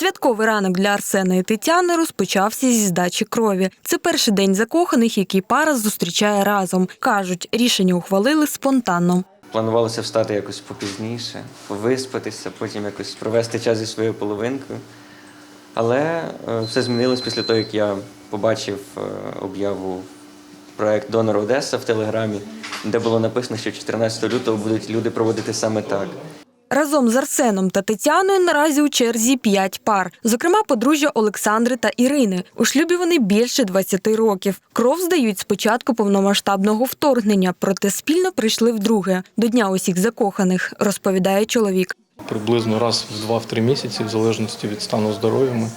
Святковий ранок для Арсена і Тетяни розпочався зі здачі крові. Це перший день закоханих, який пара зустрічає разом. кажуть, рішення ухвалили спонтанно. Планувалося встати якось попізніше, виспатися, потім якось провести час зі своєю половинкою. Але е, все змінилось після того, як я побачив е, об'яву проект Донор Одеса в Телеграмі, де було написано, що 14 лютого будуть люди проводити саме так. Разом з Арсеном та Тетяною наразі у черзі п'ять пар, зокрема подружжя Олександри та Ірини. У шлюбі вони більше 20 років. Кров здають з початку повномасштабного вторгнення, проте спільно прийшли вдруге до дня усіх закоханих, розповідає чоловік. Приблизно раз в 2-3 місяці, в залежності від стану здоров'я, ми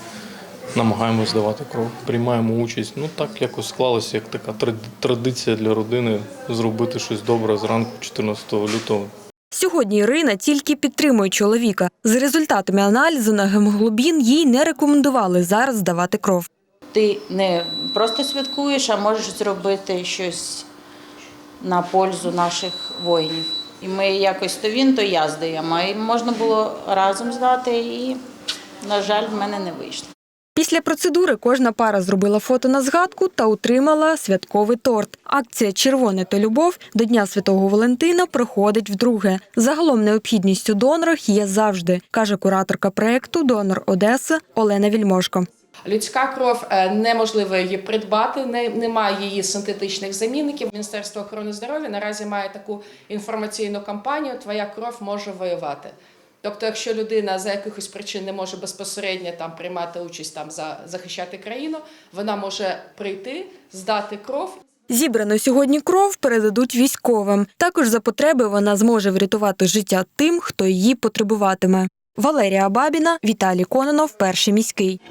намагаємось здавати кров. Приймаємо участь. Ну так якось склалося, як така тради- традиція для родини зробити щось добре зранку 14 лютого. Сьогодні Ірина тільки підтримує чоловіка. За результатами аналізу на гемоглобін їй не рекомендували зараз здавати кров. ти не просто святкуєш, а можеш зробити щось на пользу наших воїнів. І ми якось то він, то я здаємо. І можна було разом здати, і, на жаль, в мене не вийшло. Після процедури кожна пара зробила фото на згадку та отримала святковий торт. Акція Червоне та любов до Дня Святого Валентина проходить вдруге. Загалом необхідність у донорах є завжди, каже кураторка проекту Донор Одеса Олена Вільмошко. Людська кров е, неможливо її придбати, не, немає її синтетичних замінників. Міністерство охорони здоров'я наразі має таку інформаційну кампанію Твоя кров може воювати. Тобто, якщо людина за якихось причин не може безпосередньо там приймати участь там за захищати країну, вона може прийти, здати кров Зібрану сьогодні кров передадуть військовим. Також за потреби вона зможе врятувати життя тим, хто її потребуватиме. Валерія Бабіна, Віталій Кононов, перший міський.